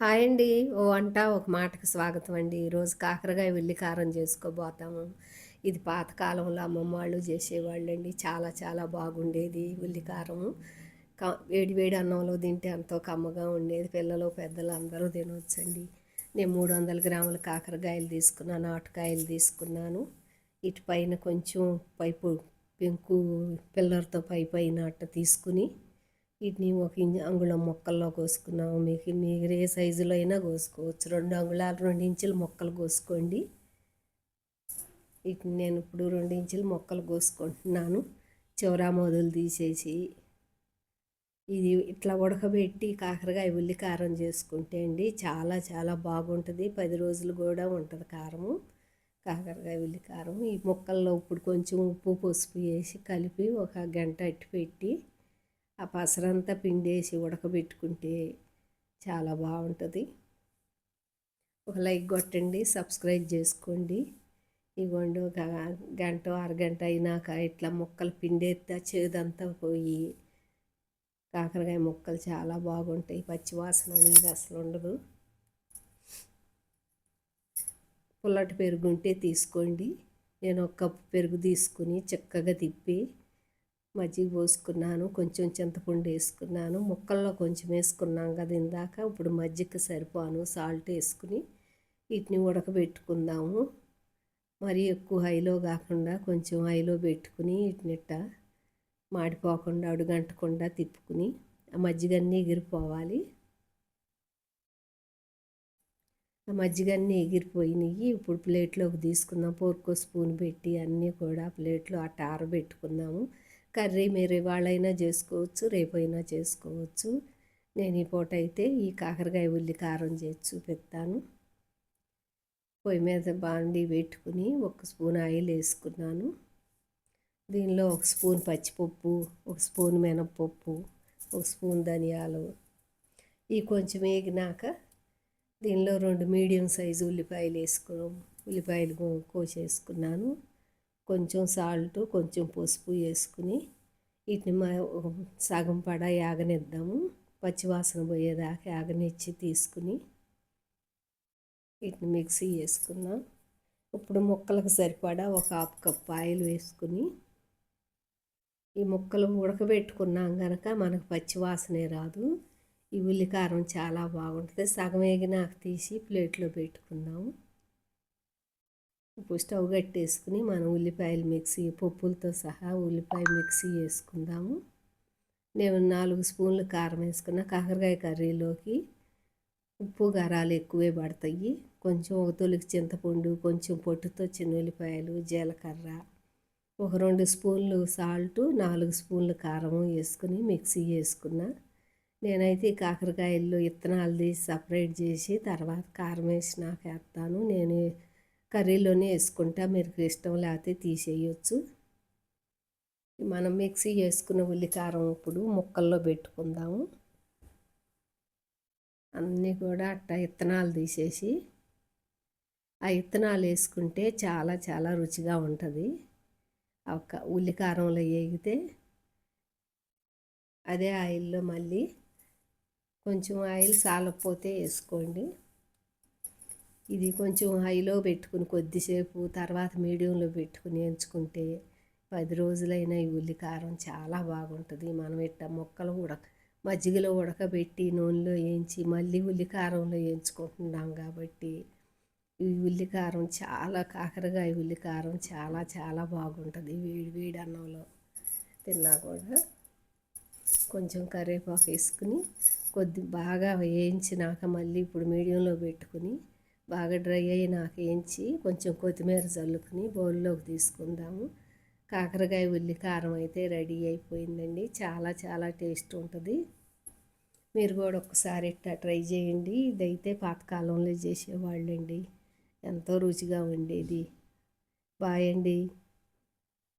Hi అండి. ఓ వంట ఒక మాటకు స్వాగతం అండి. ఈరోజు కాకరకాయ వెళ్ళి కారం చేసుకోబోతాము. ఇది పాతకాలంలో అమ్మమ్మ వాళ్ళు చేసేవాళ్ళు అండి చాలా చాలా బాగుండేది ఉల్లి కారము. వేడి వేడి అన్నంలో తింటే ఎంతో కమ్మగా ఉండేది. పిల్లలు పెద్దలు అందరూ తినవచ్చండి నేను మూడు వందల గ్రాముల కాకరకాయలు తీసుకున్నాను నాటుకాయలు తీసుకున్నాను. ఇటు పైన కొంచెం పైపు పెంకు పిల్లర్తో పై పైన అట్ట తీసుకుని వీటిని ఒక అంగుళం మొక్కల్లో కోసుకున్నాము. మీకు మీరు ఏ సైజులో అయినా కోసుకోవచ్చు. రెండు అంగుళాలు రెండు ఇంచుల మొక్కలు కోసుకోండి. వీటిని నేను ఇప్పుడు రెండు ఇంచుల మొక్కలు కోసుకుంటున్నాను. చివరా మొదలు తీసేసి ఇది ఇట్లా ఉడకబెట్టి కాకరకాయ ఉల్లి కారం చేసుకుంటే అండి చాలా చాలా బాగుంటుంది. పది రోజులు కూడా ఉంటుంది కారము కాకరకాయ ఉల్లి కారం ఈ మొక్కల్లో ఇప్పుడు కొంచెం ఉప్పు పసుపు వేసి కలిపి ఒక గంట అట్టి పెట్టి ఆ పసరంతా పిండేసి ఉడకబెట్టుకుంటే చాలా బాగుంటుంది. ఒక లైక్ కొట్టండి సబ్స్క్రైబ్ చేసుకోండి. ఇవ్వండి ఒక గంట అరగంట అయినాక ఇట్లా ముక్కలు పిండేద్దా చేదంతా పోయి కాకరకాయ ముక్కలు చాలా బాగుంటాయి. పచ్చివాసన అనేది అసలు ఉండదు. పుల్లటి పెరుగు ఉంటే తీసుకోండి. నేను ఒక కప్పు పెరుగు తీసుకుని చక్కగా తిప్పి మజ్జిగ పోసుకున్నాను కొంచెం చింతపండు వేసుకున్నాను ముక్కల్లో కొంచెం వేసుకున్నాం కదా ఇందాక. ఇప్పుడు మజ్జిగ సరిపోను సాల్ట్ వేసుకుని వీటిని ఉడకబెట్టుకుందాము. మరీ ఎక్కువ హైలో కాకుండా కొంచెం హైలో పెట్టుకుని వీటినిట్ట మాడిపోకుండా అడుగంటకుండా తిప్పుకుని ఆ మజ్జిగన్నీ ఎగిరిపోవాలి. ఆ మజ్జిగన్నీ ఎగిరిపోయినాయి. ఇప్పుడు ప్లేట్లోకి తీసుకుందాం. పోర్కో స్పూన్ పెట్టి అన్నీ కూడా ప్లేట్లో అట్ట ఆరబెట్టుకుందాము కర్రీ మీరు ఇవాళైనా చేసుకోవచ్చు రేపైనా చేసుకోవచ్చు. నేను ఈ పూట అయితే ఈ కాకరకాయ ఉల్లి కారం చేసి చూపిస్తాను పొయ్యి మీద బాండి పెట్టుకుని ఒక స్పూన్ ఆయిల్ వేసుకున్నాను. దీనిలో ఒక స్పూన్ పచ్చిపప్పు ఒక స్పూన్ మినప్పప్పు ఒక స్పూన్ ధనియాలు. ఈ కొంచెం వేగినాక దీనిలో రెండు మీడియం సైజు ఉల్లిపాయలు వేసుకో ఉల్లిపాయలు కోసేసుకున్నాను కొంచెం సాల్ట్ కొంచెం పసుపు వేసుకుని వీటిని మా సగం పడ యాగనిద్దాము. పచ్చివాసన పోయేదాకా యాగనిచ్చి తీసుకుని వీటిని మిక్సీ వేసుకుందాం ఇప్పుడు ముక్కలకు సరిపడా ఒక హాఫ్ కప్ ఆయిల్ వేసుకుని ఈ ముక్కలు ఉడకబెట్టుకున్నాం కనుక మనకు పచ్చివాసనే రాదు. ఈ ఉల్లికారం చాలా బాగుంటుంది. సగం వేగినాక తీసి ప్లేట్లో పెట్టుకుందాము. ఇప్పుడు స్టవ్ కట్టేసుకుని మనం ఉల్లిపాయలు మిక్సీ పప్పులతో సహా ఉల్లిపాయ మిక్సీ వేసుకుందాము. నేను నాలుగు స్పూన్లు కారం వేసుకున్న కాకరకాయ కర్రీలోకి ఉప్పు గారాలు ఎక్కువే పడతాయి. కొంచెం ఒక తొలికి చింతపండు కొంచెం పొట్టుతో చిన్న ఉల్లిపాయలు జీలకర్ర ఒక రెండు స్పూన్లు సాల్ట్ నాలుగు స్పూన్లు కారం వేసుకుని మిక్సీ వేసుకున్న. నేనైతే కాకరకాయల్లో విత్తనాలు తీసి సపరేట్ చేసి తర్వాత కారం వేసి నాకు వేస్తాను నేను కర్రీలోనే వేసుకుంటా. మీరు ఇష్టం లేకపోతే తీసేయచ్చు. మనం మిక్సీ చేసుకున్న ఉల్లికారం ఇప్పుడు ముక్కల్లో పెట్టుకుందాము. అన్నీ కూడా అట్ట ఇత్తనాలు తీసేసి ఆ విత్తనాలు వేసుకుంటే చాలా చాలా రుచిగా ఉంటుంది. ఒక ఉల్లికారంలో వేగితే అదే ఆయిల్లో మళ్ళీ కొంచెం ఆయిల్ సాలకపోతే వేసుకోండి. ఇది కొంచెం హైలో పెట్టుకుని కొద్దిసేపు తర్వాత మీడియంలో పెట్టుకుని ఎంచుకుంటే పది రోజులైన ఈ ఉల్లికారం చాలా బాగుంటుంది. మనం ఇట్ట మొక్కలు ఉడక మజ్జిగలో ఉడకబెట్టి నూనెలో వేయించి మళ్ళీ ఉల్లికారంలో వేయించుకుంటున్నాం కాబట్టి ఈ ఉల్లికారం చాలా కాకరకాయ ఉల్లికారం చాలా చాలా బాగుంటుంది. వేడి వేడి అన్నంలో తిన్నా కూడా కొంచెం కరివేపాకు వేసుకుని కొద్ది బాగా వేయించినాక మళ్ళీ ఇప్పుడు మీడియంలో పెట్టుకుని బాగా డ్రై అయ్యి నాకు వేయించి కొంచెం కొత్తిమీర చల్లుకుని బౌల్లోకి తీసుకుందాము. కాకరకాయ ఉల్లి కారం అయితే రెడీ అయిపోయిందండి. చాలా చాలా టేస్ట్ ఉంటుంది. మీరు కూడా ఒకసారి ఇట్లా ట్రై చేయండి. ఇదైతే పాతకాలంలో చేసేవాళ్ళండి. ఎంతో రుచిగా ఉండేది. బాయ్ అండి.